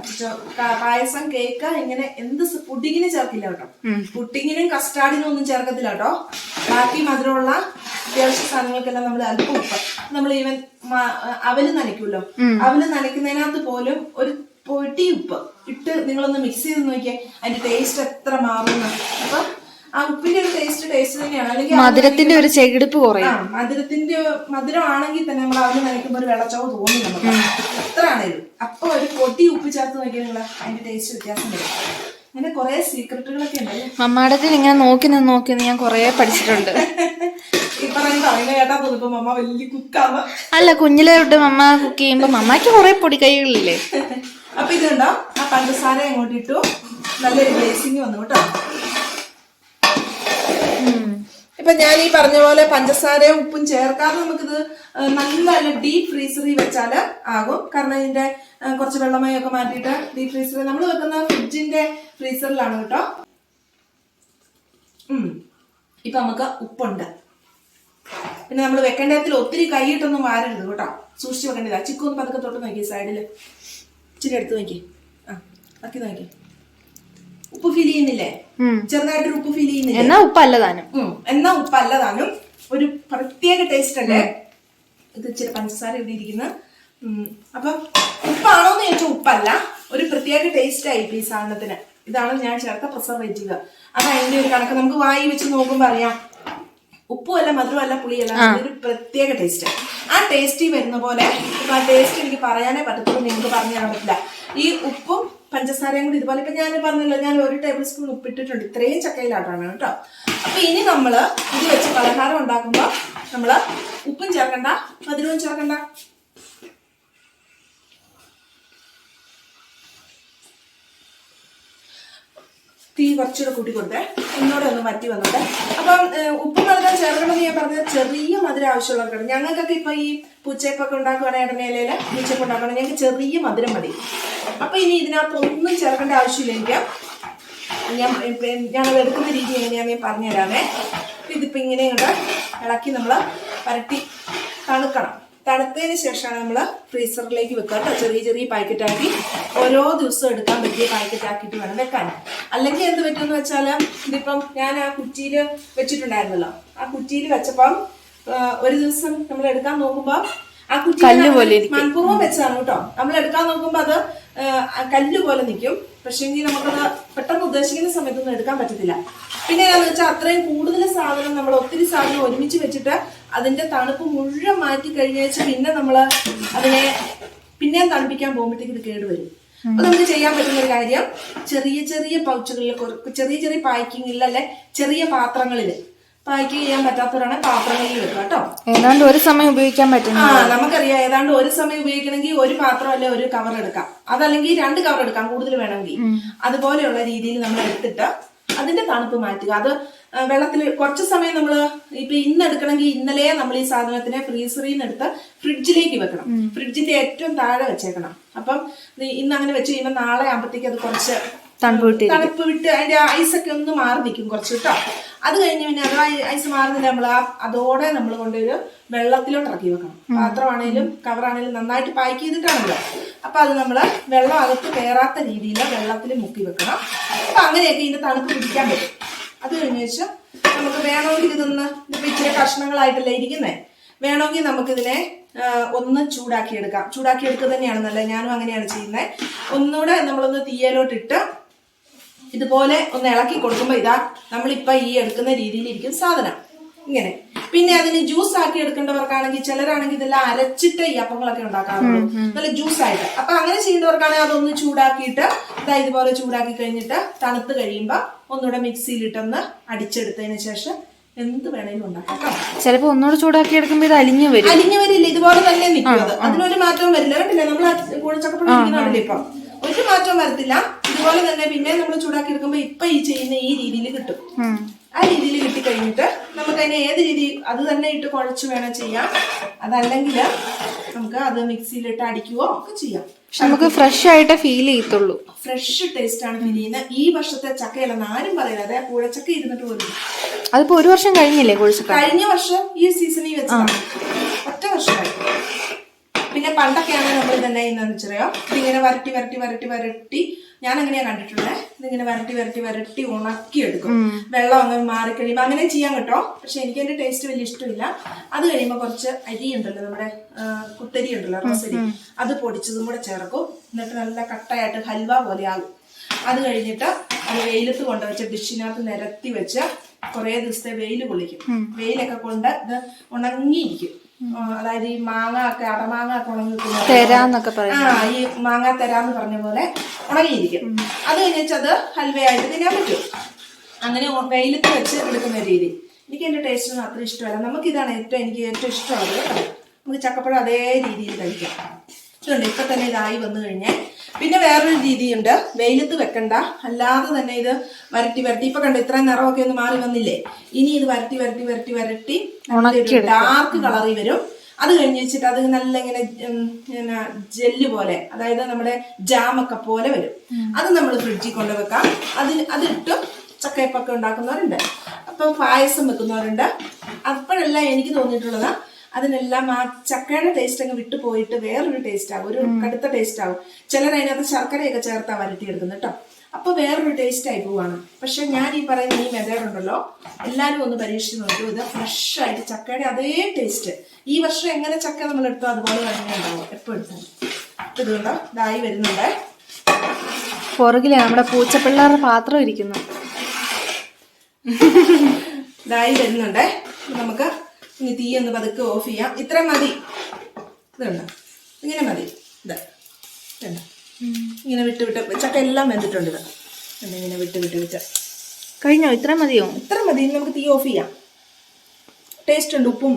പായസം കേക്ക് ഇങ്ങനെ എന്ത് പുഡിങ്ങിന് ചേർക്കില്ല കേട്ടോ. പുഡിങ്ങിനും കസ്റ്റാർഡിനും ഒന്നും ചേർക്കത്തില്ല കേട്ടോ. ബാക്കി മധുരമുള്ള അത്യാവശ്യ സാധനങ്ങൾക്കെല്ലാം നമ്മൾ അല്പം ഉപ്പ്. നമ്മൾ ഈവൻ അവൽ നനയ്ക്കുമല്ലോ അവൽ നനയ്ക്കുന്നതിനകത്ത് പോലും ഒരു പൊടി ഉപ്പ് ഇട്ട് നിങ്ങളൊന്ന് മിക്സ് ചെയ്ത് നോക്കിയാൽ അതിന്റെ ടേസ്റ്റ് എത്ര മാറുന്നു. അപ്പൊ ആ ഉപ്പിന്റെ ഒരു ടേസ്റ്റ് ടേസ്റ്റ് തന്നെയാണ്. അല്ലെങ്കിൽ മധുരത്തിന്റെ ഒരു ചെകിടിപ്പ് കുറയും. ആ മധുരം ആണെങ്കിൽ തന്നെ നമ്മൾ അവന് നനയ്ക്കുമ്പോൾ ഒരു വെള്ളച്ചവ് തോന്നി നമുക്ക്. എത്ര ആണേലും അപ്പൊ ഒരു പൊടി ഉപ്പ് ചേർത്ത് നോക്കിയാൽ നിങ്ങൾ അതിന്റെ ടേസ്റ്റ് വ്യത്യാസം വരും. അങ്ങനെ കുറെ സീക്രട്ടുകളൊക്കെ ഇങ്ങനെ നോക്കി നിന്ന് നോക്കി നിന്ന് ഞാൻ കൊറേ പഠിച്ചിട്ടുണ്ട്. അല്ല കുഞ്ഞിലെ തൊട്ട് മമ്മ കുക്ക് ചെയ്യുമ്പോ മമ്മക്ക് കൊറേ പൊടിക്കൈകളില്ലേ? അപ്പൊ ഇതുണ്ടോ ആ പഞ്ചസാര ഇങ്ങോട്ടിട്ടു നല്ലൊരു ഗ്ലേസിങ് വന്നു കേട്ടോ. ഇപ്പൊ ഞാൻ ഈ പറഞ്ഞ പോലെ പഞ്ചസാരയും ഉപ്പും ചേർക്കാതെ നമുക്കിത് നല്ല ഡീപ് ഫ്രീസറിൽ വെച്ചാൽ ആകും. കാരണം ഇതിന്റെ കുറച്ച് വെള്ളമയൊക്കെ മാറ്റിയിട്ട് ഡീപ് ഫ്രീസറിൽ നമ്മൾ വെക്കുന്ന ഫ്രിഡ്ജിന്റെ ഫ്രീസറിലാണ് കേട്ടോ. ഉം. ഇപ്പൊ നമുക്ക് ഉപ്പുണ്ട്. പിന്നെ നമ്മൾ വെക്കേണ്ടതിൽ ഒത്തിരി കൈയിട്ടൊന്നും വാരരുത് കേട്ടോ. സൂക്ഷിച്ച് വെക്കേണ്ടതാ ചിക്കൊന്നും പതുക്കെ തൊട്ട് നോക്കി സൈഡിൽ ഇച്ചിരി എടുത്ത് നോക്കി ആ ആക്കി നോക്കി ഉപ്പ് ഫീൽ ചെയ്യുന്നില്ലേ. ചെറുതായിട്ടൊരു ഉപ്പ് ഫീൽ ചെയ്യുന്നില്ലേ? എന്നാ ഉപ്പല്ല താനും. ഉം. എന്നാ ഉപ്പല്ല താനും. ഒരു പ്രത്യേക ടേസ്റ്റ് അല്ലേ ഇത് ഇച്ചിരി പഞ്ചസാര ഇവിടെ ഇരിക്കുന്നത് അപ്പം ഉപ്പാണോ എന്ന് ചോദിച്ചാൽ ഉപ്പല്ല. ഒരു പ്രത്യേക ടേസ്റ്റ് ആയി ഈ സാധനത്തിന്. ഇതാണ് ഞാൻ ചേർത്ത പ്രിസർവേറ്റീവ് അത് അതിന്റെ ഒരു കണക്ക്. നമുക്ക് വായി വെച്ച് നോക്കുമ്പോൾ അറിയാം. ഉപ്പുമല്ല മധുരമല്ല പുളിയല്ല. ഒരു പ്രത്യേക ടേസ്റ്റ് ആ ടേസ്റ്റി വരുന്ന പോലെ ആ ടേസ്റ്റ് എനിക്ക് പറയാനേ പറ്റത്തുള്ളൂ നിങ്ങൾക്ക് പറഞ്ഞു തരാൻ പറ്റില്ല. ഈ ഉപ്പും പഞ്ചസാരയും കൂടി ഇതുപോലെ ഇപ്പൊ ഞാൻ പറഞ്ഞല്ലോ ഞാൻ ഒരു ടേബിൾ സ്പൂൺ ഉപ്പിട്ടിട്ടുണ്ട്. ഇത്രയും ചക്കയിലാട്ടാണ് കേട്ടോ. അപ്പൊ ഇനി നമ്മൾ ഇത് വെച്ച് പലഹാരം ഉണ്ടാക്കുമ്പോ നമ്മൾ ഉപ്പും ചേർക്കണ്ട മധുരവും ചേർക്കണ്ട. തീ കുറച്ചുകൂടെ കൂട്ടി കൊടുത്തേ. ഒന്നുകൂടെ ഒന്ന് വറ്റി വന്നോട്ടെ. അപ്പം ഉപ്പ് മധുരം ചേർക്കണമെന്ന് ഞാൻ പറഞ്ഞത് ചെറിയ മധുരം ആവശ്യമുള്ളവർക്കാണ്. ഞങ്ങൾക്കൊക്കെ ഇപ്പൊ ഈ പൂച്ചയപ്പൊക്കെ ഉണ്ടാക്കുകയാണെങ്കിൽ ഇടനയിലയിൽ പൂച്ചയപ്പ് ഉണ്ടാക്കണം ഞങ്ങൾക്ക് ചെറിയ മധുരം മതി. അപ്പൊ ഇനി ഇതിനകത്ത് ഒന്നും ചേർക്കേണ്ട ആവശ്യമില്ല. എനിക്ക് ഞാൻ ഞങ്ങൾ എടുക്കുന്ന രീതി എങ്ങനെയാണെന്ന് ഞാൻ പറഞ്ഞുതരാമേ. ഇതിപ്പോ ഇങ്ങനെ ഇളക്കി നമ്മൾ പരട്ടി തണുക്കണം. തണുത്തതിന് ശേഷമാണ് നമ്മൾ ഫ്രീസറിലേക്ക് വെക്കുക കേട്ടോ. ചെറിയ ചെറിയ പാക്കറ്റാക്കി ഓരോ ദിവസവും എടുക്കാൻ പറ്റിയ പാക്കറ്റാക്കിയിട്ട് വേണം വെക്കാൻ. അല്ലെങ്കിൽ എന്ത് പറ്റുമെന്ന് വെച്ചാൽ ഇതിപ്പം ഞാൻ ആ കുറ്റിയിൽ വെച്ചിട്ടുണ്ടായിരുന്നല്ലോ. ആ കുറ്റിയിൽ വെച്ചപ്പം ഒരു ദിവസം നമ്മൾ എടുക്കാൻ നോക്കുമ്പോൾ ആ കുറ്റി. മനഃപൂർവം വെച്ചതാണ് കേട്ടോ. നമ്മൾ എടുക്കാൻ നോക്കുമ്പോൾ അത് കല്ല് പോലെ നിൽക്കും പക്ഷേങ്കിൽ നമുക്കത് പെട്ടെന്ന് ഉദ്ദേശിക്കുന്ന സമയത്തൊന്നും എടുക്കാൻ പറ്റത്തില്ല. പിന്നെ എന്താണെന്ന് വെച്ചാൽ അത്രയും കൂടുതൽ സാധനം നമ്മൾ ഒത്തിരി സാധനം ഒരുമിച്ച് വെച്ചിട്ട് അതിന്റെ തണുപ്പ് മുഴുവൻ മാറ്റി കഴിഞ്ഞാൽ പിന്നെ നമ്മൾ അതിനെ പിന്നെയും തണുപ്പിക്കാൻ പോകുമ്പോഴത്തേക്ക് ഇത് കേടുവരും. അപ്പൊ നമുക്ക് ചെയ്യാൻ പറ്റുന്ന ഒരു കാര്യം ചെറിയ ചെറിയ പൗച്ചുകളിൽ ചെറിയ ചെറിയ പാക്കിങ്ങിൽ അല്ലെ ചെറിയ പാത്രങ്ങളിൽ പാക്ക് ചെയ്യാൻ പറ്റാത്തവരാണ് പാത്രങ്ങളിൽ വെക്കുക കേട്ടോ. ഏതാണ്ട് ഒരു സമയം ഉപയോഗിക്കാൻ പറ്റും ആ നമുക്കറിയാം ഏതാണ്ട് ഒരു സമയം ഉപയോഗിക്കണമെങ്കിൽ ഒരു പാത്രം അല്ലെ ഒരു കവർ എടുക്കാം. അതല്ലെങ്കിൽ രണ്ട് കവർ എടുക്കാം കൂടുതൽ വേണമെങ്കിൽ. അതുപോലെയുള്ള രീതിയിൽ നമ്മൾ എടുത്തിട്ട് അതിന്റെ തണുപ്പ് മാറ്റുക. അത് വെള്ളത്തിൽ കുറച്ച് സമയം നമ്മൾ ഇപ്പൊ ഇന്ന് എടുക്കണമെങ്കിൽ ഇന്നലെ നമ്മൾ ഈ സാധനത്തിനെ ഫ്രീസറിൽ നിന്ന് എടുത്ത് ഫ്രിഡ്ജിലേക്ക് വെക്കണം. ഫ്രിഡ്ജിന്റെ ഏറ്റവും താഴെ വെച്ചേക്കണം. അപ്പം ഇന്ന് അങ്ങനെ വെച്ച് കഴിയുമ്പോൾ നാളെ ആകുമ്പോഴത്തേക്ക് അത് കുറച്ച് തണുപ്പ് വിട്ട് തണുപ്പ് വിട്ട് അതിന്റെ ഐസൊക്കെ ഒന്ന് മാറി നിൽക്കും കുറച്ച് കേട്ടോ അത് കഴിഞ്ഞ് പിന്നെ അത് ഐസ് മാറുന്നില്ല നമ്മൾ അതോടെ നമ്മൾ കൊണ്ടൊരു വെള്ളത്തിലോട്ട് ഇറക്കി വെക്കണം. പാത്രമാണേലും കവറാണേലും നന്നായിട്ട് പാക്ക് ചെയ്തിട്ടാണല്ലോ. അപ്പൊ അത് നമ്മൾ വെള്ളം അകത്ത് കയറാത്ത രീതിയിൽ വെള്ളത്തിൽ മുക്കി വെക്കണം. അപ്പൊ അങ്ങനെയൊക്കെ ഇതിന്റെ തണുപ്പ് പിടിക്കാൻ പറ്റും. അത് കഴിഞ്ഞ ശേഷം നമുക്ക് വേണമെങ്കിൽ ഇതൊന്ന് ഇതിപ്പോ ഇച്ചിരി കഷ്ണങ്ങളായിട്ടല്ലേ ഇരിക്കുന്നത് വേണമെങ്കിൽ നമുക്കിതിനെ ഒന്ന് ചൂടാക്കി എടുക്കാം ചൂടാക്കി എടുക്കുക തന്നെയാണ് നല്ലത്. ഞാനും അങ്ങനെയാണ് ചെയ്യുന്നത് ഒന്നുകൂടെ നമ്മളൊന്ന് തീയലോട്ടിട്ട് ഇതുപോലെ ഒന്ന് ഇളക്കി കൊടുക്കുമ്പോൾ ഇതാ നമ്മളിപ്പോൾ ഈ എടുക്കുന്ന രീതിയിലിരിക്കും സാധനം. ഇങ്ങനെ. പിന്നെ അതിന് ജ്യൂസ് ആക്കി എടുക്കേണ്ടവർക്കാണെങ്കിൽ ചിലരാണെങ്കിൽ ഇതെല്ലാം അരച്ചിട്ട് ഈ അപ്പങ്ങളൊക്കെ ഉണ്ടാക്കാറുള്ളൂ. നല്ല ജ്യൂസ് ആയിട്ട്. അപ്പൊ അങ്ങനെ ചെയ്യുന്നവർക്കാണെങ്കിൽ അതൊന്ന് ചൂടാക്കിയിട്ട് ഇതാ ഇതുപോലെ ചൂടാക്കി കഴിഞ്ഞിട്ട് തണുത്ത് കഴിയുമ്പോൾ ഒന്നുകൂടെ മിക്സിയിലിട്ടൊന്ന് അടിച്ചെടുത്തതിന് ശേഷം എന്ത് വേണേലും ഉണ്ടാക്കാം. ചിലപ്പോ ഒന്നുകൂടെ ചൂടാക്കി എടുക്കുമ്പോ ഇത് അലിഞ്ഞു വരും. അലിഞ്ഞു വരില്ല. ഇതുപോലെ തന്നെ നിൽക്കും അത്. അതിനൊരു മാറ്റവും വരില്ല. കണ്ടില്ല? നമ്മൾ കൂടച്ചക്കപ്പഴം ഇരിക്കുന്നുണ്ടല്ലോ ഇപ്പൊ. ഒരു മാറ്റവും വരത്തില്ല. ഇതുപോലെ തന്നെ പിന്നെ നമ്മൾ ചൂടാക്കി എടുക്കുമ്പോ ഇപ്പൊ ഈ ചെയ്യുന്ന ഈ രീതിയിൽ കിട്ടും. ആ രീതിയിൽ കിട്ടി കഴിഞ്ഞിട്ട് നമുക്ക് അതിനെ ഏത് രീതി അത് തന്നെ ഇട്ട് കുഴച്ച് വേണം ചെയ്യാം അതല്ലെങ്കിൽ നമുക്ക് അത് മിക്സിയിലിട്ട് അടിക്കുകയോ ഒക്കെ ചെയ്യാം. നമുക്ക് ഫ്രഷ് ആയിട്ട് ഫീൽ ചെയ്യത്തുള്ളൂ. ഫ്രഷ് ടേസ്റ്റ് ആണ് ഫീൽ ചെയ്യുന്നത്. ഈ വർഷത്തെ ചക്കയല്ലെന്ന് ആരും പറയില്ല കൂഴച്ചക്ക ഇരുന്നിട്ട് പോലും. അതിപ്പോ ഒരു വർഷം കഴിഞ്ഞില്ലേ കുഴിച്ചക്ക? കഴിഞ്ഞ വർഷം ഈ സീസണിൽ വെച്ചാണ് ഒറ്റ വർഷമായി. പിന്നെ പണ്ടൊക്കെയാണ് നമ്മൾ ഇതെന്നെ ചെയ്യുന്നതെന്ന് വെച്ചറിയോ? ഇതിങ്ങനെ വരട്ടി വരട്ടി വരട്ടി വരട്ടി ഞാൻ അങ്ങനെയാ കണ്ടിട്ടുള്ളത് ഇതിങ്ങനെ വരട്ടി വരട്ടി വരട്ടി ഉണക്കി എടുക്കും വെള്ളം അങ്ങ് മാറിക്കഴിയുമ്പോൾ അങ്ങനെ ചെയ്യാൻ കേട്ടോ. പക്ഷെ എനിക്ക് എന്റെ ടേസ്റ്റ് വലിയ ഇഷ്ടമില്ല. അത് കഴിയുമ്പോൾ കുറച്ച് അരി ഉണ്ടല്ലോ നമ്മുടെ കുത്തരി ഉണ്ടല്ലോ റോസരി. അത് പൊടിച്ചതും കൂടെ ചേർക്കും. എന്നിട്ട് നല്ല കട്ടയായിട്ട് ഹൽവ പോലെ ആകും. അത് കഴിഞ്ഞിട്ട് അത് വെയിലത്ത് കൊണ്ടുവച്ച് ഡിഷിനകത്ത് നിരത്തി വെച്ച് കുറേ ദിവസത്തെ വെയിൽ കൊള്ളിക്കും വെയിലൊക്കെ കൊണ്ട് ഇത് ഉണങ്ങിയിരിക്കും. അതായത് ഈ മാങ്ങ ഒക്കെ അടമാങ്ങ ഒക്കെ ഉണങ്ങി തരാന്നൊക്കെ പറയും ആ ഈ മാങ്ങ തരാന്ന് പറഞ്ഞ പോലെ ഉണങ്ങിയിരിക്കും. അത് കഴിഞ്ഞിട്ട് അത് ഹൽവയായിട്ട് തിന്നാൻ പറ്റും. അങ്ങനെ വെയിലത്ത് വെച്ച് എടുക്കുന്ന രീതി. എനിക്ക് എന്റെ ടേസ്റ്റ് ഒന്നും അത്ര ഇഷ്ടമല്ല. നമുക്കിതാണ് ഏറ്റവും എനിക്ക് ഏറ്റവും ഇഷ്ടമുള്ളത്. നമുക്ക് ചക്കപ്പഴം അതേ രീതിയിൽ കഴിക്കാം. ഇതുണ്ട്. ഇപ്പൊ തന്നെ ഇതായി വന്നു കഴിഞ്ഞാൽ പിന്നെ വേറൊരു രീതിയുണ്ട്. വെയിലത്ത് വെക്കണ്ട. അല്ലാതെ തന്നെ ഇത് വരട്ടി വരട്ടി. ഇപ്പൊ കണ്ടോ ഇത്രയും നിറമൊക്കെ ഒന്ന് മാറി വന്നില്ലേ? ഇനി ഇത് വരട്ടി വരട്ടി വരട്ടി വരട്ടി ഡാർക്ക് കളറി വരും. അത് കഴിഞ്ഞ് വെച്ചിട്ട് അത് നല്ല ഇങ്ങനെ ജെല്ല് പോലെ അതായത് നമ്മുടെ ജാമൊക്കെ പോലെ വരും. അത് നമ്മൾ ഫ്രിഡ്ജിൽ കൊണ്ട് വെക്കാം. അതിൽ അതിട്ട് ചക്കയപ്പൊക്കെ ഉണ്ടാക്കുന്നവരുണ്ട്. അപ്പം പായസം വെക്കുന്നവരുണ്ട്. അപ്പോഴെല്ലാം എനിക്ക് തോന്നിയിട്ടുള്ളത് അതിനെല്ലാം ആ ചക്കയുടെ ടേസ്റ്റ് അങ്ങ് വിട്ടു പോയിട്ട് വേറൊരു ടേസ്റ്റ് ആവും. ഒരു കടുത്ത ടേസ്റ്റ് ആവും. ചിലർ അതിനകത്ത് ശർക്കരയൊക്കെ ചേർത്താ വരട്ടിയെടുക്കുന്നത് കേട്ടോ അപ്പൊ വേറൊരു ടേസ്റ്റ് ആയി പോവാണ്. പക്ഷെ ഞാൻ ഈ പറയുന്ന ഈ മെത്തേഡ് ഉണ്ടല്ലോ എല്ലാവരും ഒന്ന് പരീക്ഷിച്ച് നോക്കൂ. ഇത് ഫ്രഷ് ആയിട്ട് ചക്കയുടെ അതേ ടേസ്റ്റ് ഈ വർഷം എങ്ങനെ ചക്ക നമ്മൾ എടുത്തോ അതുപോലെ തന്നെ ഉണ്ടാവും. എപ്പോൾ എടുത്താലും ഇതുകൊണ്ടോ ഇതായി വരുന്നുണ്ട്. പുറകിൽ നമ്മുടെ പൂച്ചപ്പിള്ളേരുടെ പാത്രം ഇരിക്കുന്നു. ഇതായി വരുന്നുണ്ട്. നമുക്ക് ഇനി തീ ഒന്ന് പതുക്കെ ഓഫ് ചെയ്യാം. ഇത്ര മതി. ഇതുണ്ട്. ഇങ്ങനെ മതി. ഇതാ. ഇതുണ്ട്. ഇങ്ങനെ വിട്ട് വിട്ട് ചക്ക എല്ലാം വെന്തിട്ടുണ്ട് ഇതാ. ഇങ്ങനെ വിട്ട് വിട്ട് വെച്ച. കഴിഞ്ഞോ? ഇത്ര മതിയോ? ഇത്ര മതി. ഇനി നമുക്ക് തീ ഓഫ് ചെയ്യാം. ടേസ്റ്റ് ഉണ്ട്. ഉപ്പും.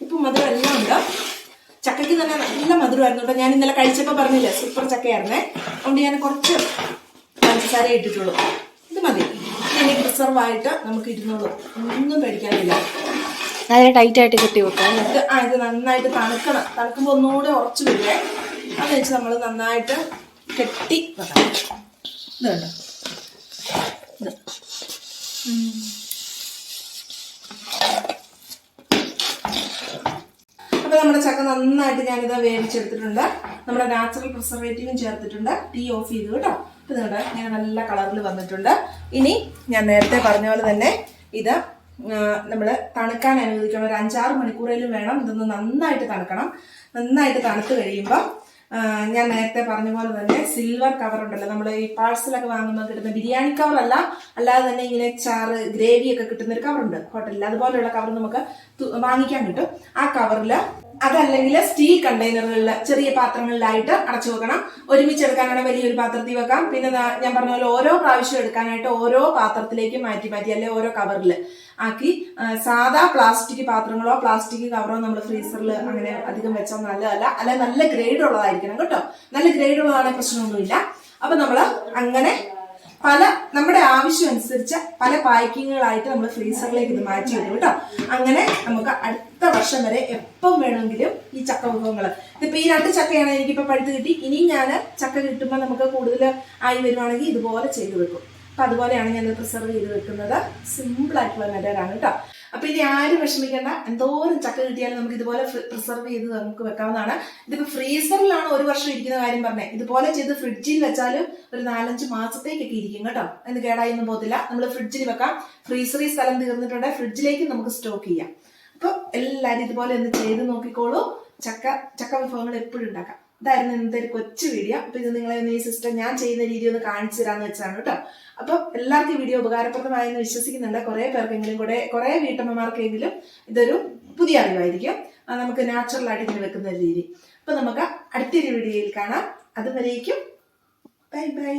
ഉപ്പും മധുരം എല്ലാം ഉണ്ട്. ചക്കയ്ക്ക് തന്നെ നല്ല മധുരമായിരുന്നു കേട്ടോ. ഞാൻ ഇന്നലെ കഴിച്ചപ്പോൾ പറഞ്ഞില്ലേ സൂപ്പർ ചക്കയായിരുന്നേ. അതുകൊണ്ട് ഞാൻ കുറച്ച് പഞ്ചസാര ഇട്ടിട്ടുള്ളൂ. ഇനി പ്രിസർവ് ആയിട്ട് നമുക്ക് ഇരുന്നോളൂ ഒന്നും പേടിക്കാനില്ല. നല്ല ടൈറ്റ് ആയിട്ട് കെട്ടി വെക്കാം ഇത് ആ ഇത് നന്നായിട്ട് തണുക്കണം. തണുക്കുമ്പോൾ ഒന്നുകൂടെ ഉറച്ചു വരുവേ അത് വെച്ച് നമ്മൾ നന്നായിട്ട് കെട്ടി വെക്കണം. ഇതുണ്ട് ഇത്. അപ്പൊ നമ്മുടെ ചക്ക നന്നായിട്ട് ഞാനിത് വേവിച്ചെടുത്തിട്ടുണ്ട്. നമ്മുടെ നാച്ചുറൽ പ്രിസർവേറ്റീവും ചേർത്തിട്ടുണ്ട്. ടീ ഓഫ് ചെയ്തു കേട്ടോ. ഇത് കണ്ടോ ഇങ്ങനെ നല്ല കളറിൽ വന്നിട്ടുണ്ട്. ഇനി ഞാൻ നേരത്തെ പറഞ്ഞ പോലെ തന്നെ ഇത് നമ്മൾ തണുക്കാൻ അനുവദിക്കണം ഒരു അഞ്ചാറ് മണിക്കൂറേലും വേണം ഇതൊന്ന് നന്നായിട്ട് തണുക്കണം. നന്നായിട്ട് തണുത്ത് കഴിയുമ്പോൾ ഞാൻ നേരത്തെ പറഞ്ഞ പോലെ തന്നെ സിൽവർ കവർ ഉണ്ടല്ലോ നമ്മൾ ഈ പാഴ്സലൊക്കെ വാങ്ങുമ്പോൾ കിട്ടുന്ന ബിരിയാണി കവർ അല്ല അല്ലാതെ തന്നെ ഇങ്ങനെ ചാറ് ഗ്രേവി ഒക്കെ കിട്ടുന്ന ഒരു കവറുണ്ട് ഹോട്ടലിൽ അതുപോലെയുള്ള കവർ നമുക്ക് വാങ്ങിക്കാൻ കിട്ടും. ആ കവറിൽ അതല്ലെങ്കിൽ സ്റ്റീൽ കണ്ടെയ്നറുകളിൽ ചെറിയ പാത്രങ്ങളിലായിട്ട് അടച്ചു വെക്കണം. ഒരുമിച്ച് എടുക്കാനാണ് വലിയൊരു പാത്രത്തിൽ വെക്കാം. പിന്നെ ഞാൻ പറഞ്ഞ പോലെ ഓരോ പ്രാവശ്യം എടുക്കാനായിട്ട് ഓരോ പാത്രത്തിലേക്ക് മാറ്റി മാറ്റി അല്ലെങ്കിൽ ഓരോ കവറിൽ ആക്കി. സാധാ പ്ലാസ്റ്റിക് പാത്രങ്ങളോ പ്ലാസ്റ്റിക് കവറോ നമ്മൾ ഫ്രീസറിൽ അങ്ങനെ അധികം വെച്ചാൽ നല്ലതല്ല. അല്ലെങ്കിൽ നല്ല ഗ്രേഡ് ഉള്ളതായിരിക്കണം കേട്ടോ. നല്ല ഗ്രേഡ് ഉള്ളതാണെങ്കിൽ പ്രശ്നമൊന്നുമില്ല. അപ്പൊ നമ്മൾ അങ്ങനെ പല നമ്മുടെ ആവശ്യം അനുസരിച്ച് പല പാക്കിങ്ങുകളായിട്ട് നമ്മൾ ഫ്രീസറിലേക്ക് ഇത് മാറ്റി വരും കേട്ടോ. അങ്ങനെ നമുക്ക് അടുത്ത വർഷം വരെ എപ്പം വേണമെങ്കിലും ഈ ചക്ക വിഭവങ്ങൾ ഇതിപ്പോ ഈ രണ്ട് ചക്കയാണ് എനിക്കിപ്പോ പഴുത്ത് കിട്ടി. ഇനിയും ഞാൻ ചക്ക കിട്ടുമ്പോൾ നമുക്ക് കൂടുതൽ ആയി വരുവാണെങ്കിൽ ഇതുപോലെ ചെയ്ത് വെക്കും. അപ്പൊ അതുപോലെയാണ് ഞാൻ പ്രിസർവ് ചെയ്ത് വെക്കുന്നത്. സിമ്പിൾ ആയിട്ടുള്ള മെത്തേഡാണ് കേട്ടോ. അപ്പൊ ഇനി ആരും വിഷമിക്കേണ്ട. എന്തോരം ചക്ക കിട്ടിയാലും നമുക്ക് ഇതുപോലെ പ്രിസർവ് ചെയ്ത് നമുക്ക് വെക്കാവുന്നതാണ്. ഇതിപ്പോ ഫ്രീസറിലാണ് ഒരു വർഷം ഇരിക്കുന്ന കാര്യം പറഞ്ഞത് ഇതുപോലെ ചെയ്ത് ഫ്രിഡ്ജിൽ വെച്ചാലും ഒരു നാലഞ്ച് മാസത്തേക്കൊക്കെ ഇരിക്കും കേട്ടോ. എന്ന് കേടായൊന്നും പോകത്തില്ല. നമ്മൾ ഫ്രിഡ്ജിൽ വെക്കാം. ഫ്രീസറിൽ സ്ഥലം തീർന്നിട്ടുണ്ട്. ഫ്രിഡ്ജിലേക്ക് നമുക്ക് സ്റ്റോക്ക് ചെയ്യാം. അപ്പൊ എല്ലാരും ഇതുപോലെ ഒന്ന് ചെയ്ത് നോക്കിക്കോളൂ. ചക്ക ചക്ക വിഭവങ്ങൾ എപ്പോഴും ഉണ്ടാക്കാം. ഇതായിരുന്നു ഇന്നത്തെ ഒരു കൊച്ചു വീഡിയോ അപ്പൊ ഇത് നിങ്ങളെ ഈ സിസ്റ്റം ഞാൻ ചെയ്യുന്ന രീതി ഒന്ന് കാണിച്ചു തരാന്ന് വെച്ചാണ് കേട്ടോ. അപ്പൊ എല്ലാവർക്കും ഈ വീഡിയോ ഉപകാരപ്രദമായെന്ന് വിശ്വസിക്കുന്നുണ്ട്. കുറെ പേർക്കെങ്കിലും കൂടെ കുറെ വീട്ടമ്മമാർക്കെങ്കിലും ഇതൊരു പുതിയ അറിവായിരിക്കും. നമുക്ക് നാച്ചുറൽ ആയിട്ട് ഇങ്ങനെ വെക്കുന്ന ഒരു രീതി. അപ്പൊ നമുക്ക് അടുത്തൊരു വീഡിയോയിൽ കാണാം. അതുവരേക്കും ബൈ ബൈ